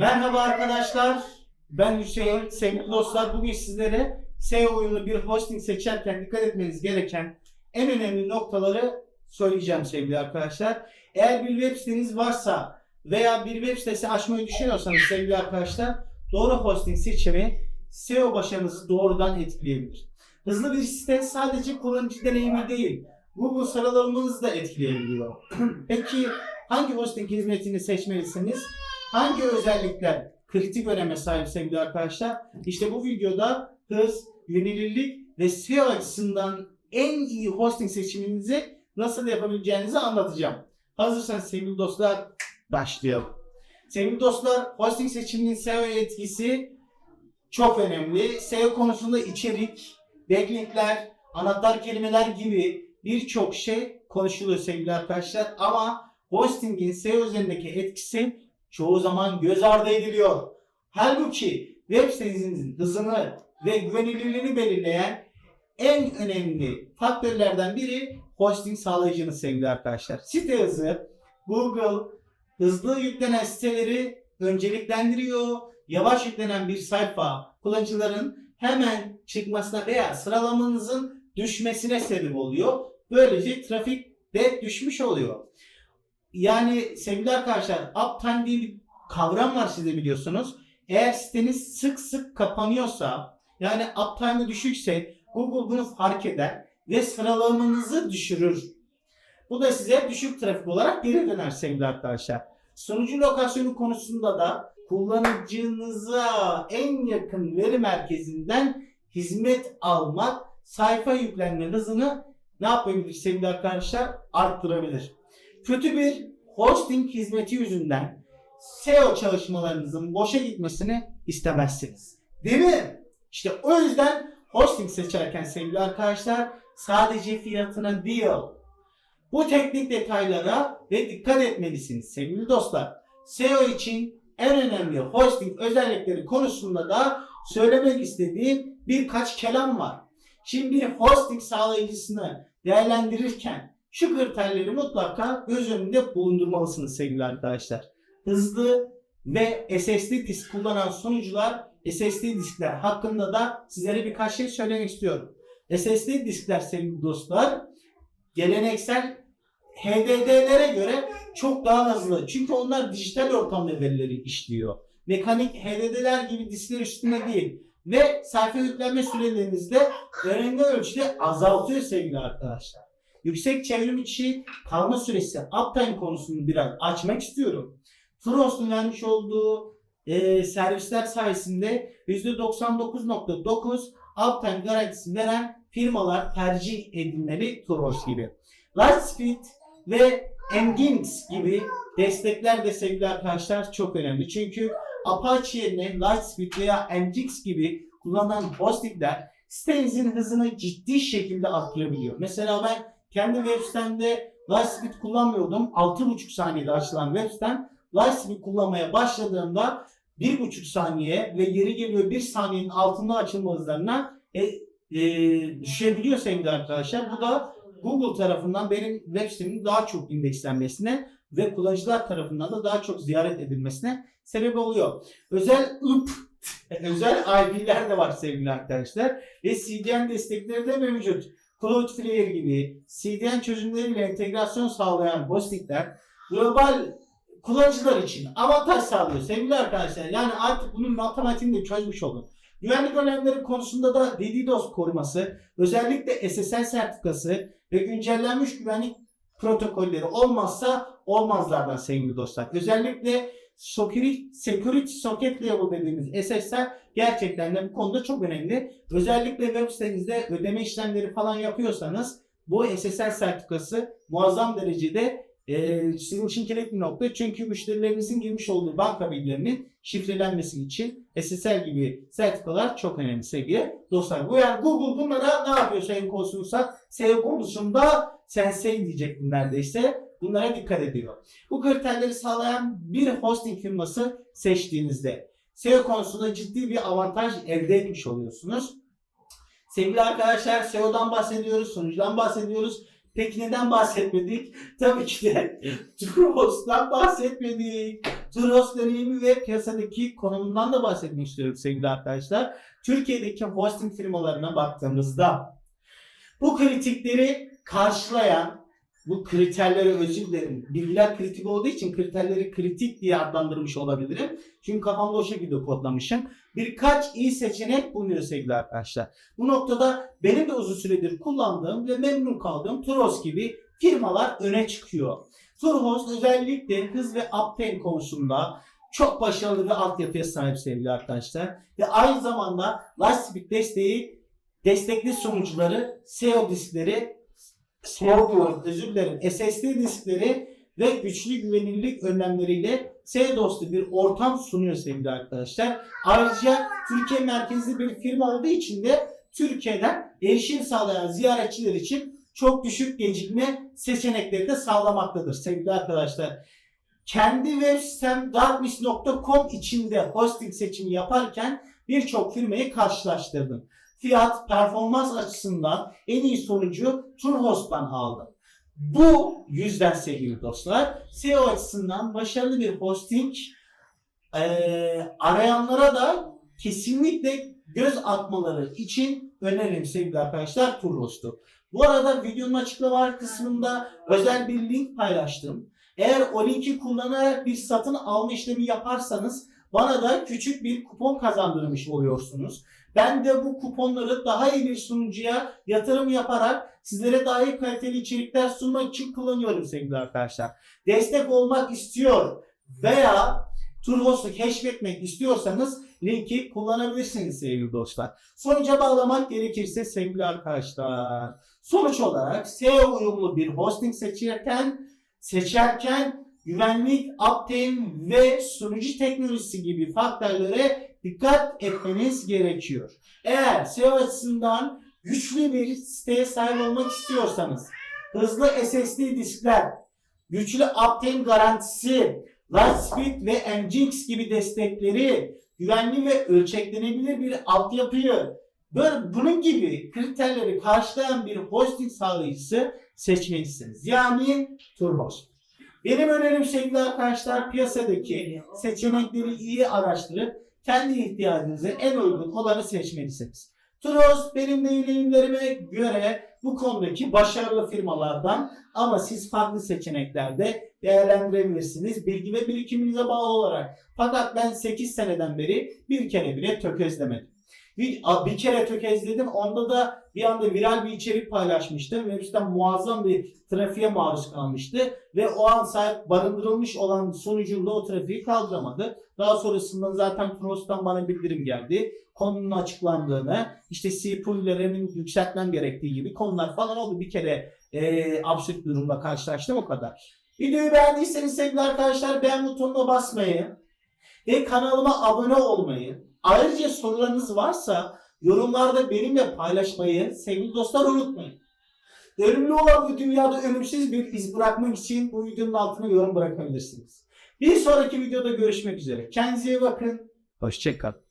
Merhaba arkadaşlar. Ben Hüseyin. Sevgili dostlar bugün sizlere SEO uyumlu bir hosting seçerken dikkat etmeniz gereken en önemli noktaları söyleyeceğim sevgili arkadaşlar. Eğer bir web siteniz varsa veya bir web sitesi açmayı düşünüyorsanız sevgili arkadaşlar doğru hosting seçimi SEO başarınızı doğrudan etkileyebilir. Hızlı bir site sadece kullanıcı deneyimi değil, Google sıralamanızı da etkileyebiliyor. Peki hangi hosting hizmetini seçmelisiniz? Hangi özellikler kritik öneme sahip sevgili arkadaşlar? İşte bu videoda hız, güvenilirlik ve SEO açısından en iyi hosting seçiminizi nasıl yapabileceğinizi anlatacağım. Hazırsanız sevgili dostlar başlayalım. Sevgili dostlar hosting seçiminin SEO'ya etkisi çok önemli. SEO konusunda içerik, backlinkler, anahtar kelimeler gibi birçok şey konuşuluyor sevgili arkadaşlar. Ama hostingin SEO üzerindeki etkisi çoğu zaman göz ardı ediliyor. Halbuki web sitenizin hızını ve güvenilirliğini belirleyen en önemli faktörlerden biri hosting sağlayıcınız sevgili arkadaşlar. Site hızı Google hızlı yüklenen siteleri önceliklendiriyor. Yavaş yüklenen bir sayfa kullanıcıların hemen çıkmasına veya sıralamanızın düşmesine sebep oluyor. Böylece trafik de düşmüş oluyor. Yani sevgili arkadaşlar uptime diye bir kavram var siz de biliyorsunuz. Eğer siteniz sık sık kapanıyorsa yani uptime'ı düşükse Google bunu fark eder ve sıralamanızı düşürür. Bu da size düşük trafik olarak geri döner sevgili arkadaşlar. Sunucu lokasyonu konusunda da kullanıcınıza en yakın veri merkezinden hizmet almak sayfa yüklenme hızını ne yapabilir sevgili arkadaşlar? Arttırabilir. Kötü bir hosting hizmeti yüzünden SEO çalışmalarınızın boşa gitmesini istemezsiniz. Değil mi? İşte o yüzden hosting seçerken sevgili arkadaşlar sadece fiyatına değil bu teknik detaylara ve dikkat etmelisiniz sevgili dostlar. SEO için en önemli hosting özellikleri konusunda da söylemek istediğim birkaç kelam var. Şimdi hosting sağlayıcısını değerlendirirken şu kriterleri mutlaka göz önünde bulundurmalısınız sevgili arkadaşlar. Hızlı ve SSD disk kullanan sunucular SSD diskler hakkında da sizlere birkaç şey söylemek istiyorum. SSD diskler sevgili dostlar geleneksel HDD'lere göre çok daha hızlı. Çünkü onlar dijital ortamda verileri işliyor. Mekanik HDD'ler gibi diskler üstünde değil. Ve sayfa yüklenme sürelerinizi de önemli ölçüde azaltıyor sevgili arkadaşlar. Yüksek çevrim içi kalma süresi uptime konusunu biraz açmak istiyorum. Frost'un vermiş olduğu e, servisler sayesinde %99.9 uptime garantisi veren firmalar tercih edilmeli Turos gibi. Lightspeed ve Nginx gibi destekler de sevgili arkadaşlar çok önemli. Çünkü Apache yerine Lightspeed veya Nginx gibi kullanılan hostingler sitenizin hızını ciddi şekilde arttırabiliyor. Mesela ben kendi web sitemde Lightspeed kullanmıyordum. 6,5 saniyede açılan web sitem Lightspeed kullanmaya başladığımda 1,5 saniye ve yeri geliyor 1 saniyenin altında açılma hızlarına e, e, düşebiliyor sevgili arkadaşlar. Bu da Google tarafından benim web sitemin daha çok indekslenmesine ve kullanıcılar tarafından da daha çok ziyaret edilmesine sebep oluyor. Özel IP, özel IP'ler de var sevgili arkadaşlar ve CDN destekleri de mevcut. Cloudflare gibi CDN çözümleriyle entegrasyon sağlayan hostingler global kullanıcılar için avantaj sağlıyor sevgili arkadaşlar. Yani artık bunun matematiğini de çözmüş olduk. Güvenlik önlemleri konusunda da DDoS koruması, özellikle SSL sertifikası ve güncellenmiş güvenlik protokolleri olmazsa olmazlardan sevgili dostlar. Özellikle security, socket level dediğimiz SSL gerçekten de bu konuda çok önemli. Özellikle web sitenizde ödeme işlemleri falan yapıyorsanız bu SSL sertifikası muazzam derecede e, sizin için kilit bir nokta. Çünkü müşterilerinizin girmiş olduğu banka bilgilerinin şifrelenmesi için SSL gibi sertifikalar çok önemli sevgili dostlar. Bu yani Google bunlara ne yapıyor SEO konusunda? SEO konusunda sensei diyecektim neredeyse. Bunlara dikkat ediyor. Bu kriterleri sağlayan bir hosting firması seçtiğinizde SEO konusunda ciddi bir avantaj elde etmiş oluyorsunuz. Sevgili arkadaşlar SEO'dan bahsediyoruz, sunucudan bahsediyoruz. Peki neden bahsetmedik? Tabii ki de Trust'tan bahsetmedik. Turos deneyimi ve piyasadaki konumundan da bahsetmek istiyorum sevgili arkadaşlar. Türkiye'deki hosting firmalarına baktığımızda bu kritikleri karşılayan bu kriterleri özür dilerim. Bilgiler kritik olduğu için kriterleri kritik diye adlandırmış olabilirim. Çünkü kafamda o şekilde kodlamışım. Birkaç iyi seçenek bulunuyor sevgili arkadaşlar. Bu noktada benim de uzun süredir kullandığım ve memnun kaldığım Turos gibi firmalar öne çıkıyor. Turhos özellikle hız ve uptime konusunda çok başarılı bir altyapıya sahip sevgili arkadaşlar. Ve aynı zamanda Lightspeed desteği destekli sunucuları, SEO diskleri, Diyorum özür dilerim, SSD diskleri ve güçlü güvenilirlik önlemleriyle SEO dostu bir ortam sunuyor sevgili arkadaşlar. Ayrıca Türkiye merkezli bir firma olduğu için de Türkiye'den erişim sağlayan ziyaretçiler için çok düşük gecikme seçenekleri de sağlamaktadır sevgili arkadaşlar. Kendi web sitem darkness.com içinde hosting seçimi yaparken birçok firmayı karşılaştırdım. Fiyat, performans açısından en iyi sonucu Turhost'tan aldım. Bu yüzden sevgili dostlar SEO açısından başarılı bir hosting eee, arayanlara da kesinlikle göz atmaları için öneririm sevgili arkadaşlar Turhost'u. Bu arada videonun açıklama kısmında özel bir link paylaştım. Eğer o linki kullanarak bir satın alma işlemi yaparsanız bana da küçük bir kupon kazandırmış oluyorsunuz. Ben de bu kuponları daha iyi bir sunucuya yatırım yaparak sizlere daha iyi kaliteli içerikler sunmak için kullanıyorum sevgili arkadaşlar. Destek olmak istiyor veya Turhost'u keşfetmek istiyorsanız linki kullanabilirsiniz sevgili dostlar. Sonuca bağlamak gerekirse sevgili arkadaşlar. Sonuç olarak SEO uyumlu bir hosting seçerken seçerken güvenlik, uptime ve sunucu teknolojisi gibi faktörlere dikkat etmeniz gerekiyor. Eğer SEO açısından güçlü bir siteye sahip olmak istiyorsanız hızlı SSD diskler, güçlü uptime garantisi, Lightspeed ve Nginx gibi destekleri, güvenli ve ölçeklenebilir bir altyapıyı, böyle bunun gibi kriterleri karşılayan bir hosting sağlayıcısı seçmelisiniz. Yani Turbohost. Benim önerim sevgili arkadaşlar piyasadaki seçenekleri iyi araştırıp kendi ihtiyacınıza en uygun olanı seçmelisiniz. Turos benim deneyimlerime göre bu konudaki başarılı firmalardan ama siz farklı seçeneklerde değerlendirebilirsiniz bilgi ve birikiminize bağlı olarak. Fakat ben 8 seneden beri bir kere bile tökezlemedim. Bir, bir kere tökezledim. Onda da bir anda viral bir içerik paylaşmıştım. Web sitem muazzam bir trafiğe maruz kalmıştı. Ve o an sahip barındırılmış olan sonucunda o trafiği kaldıramadı. Daha sonrasında zaten Tunos'tan bana bildirim geldi. Konunun açıklandığını, işte RAM'in yükseltmem gerektiği gibi konular falan oldu. Bir kere e, absürt durumla karşılaştım o kadar. Videoyu beğendiyseniz sevgili arkadaşlar beğen butonuna basmayı ve kanalıma abone olmayı, ayrıca sorularınız varsa yorumlarda benimle paylaşmayı sevgili dostlar unutmayın. Ölümlü olan bu dünyada ölümsüz bir iz bırakmak için bu videonun altına yorum bırakabilirsiniz. Bir sonraki videoda görüşmek üzere. Kendinize iyi bakın. Hoşçakalın.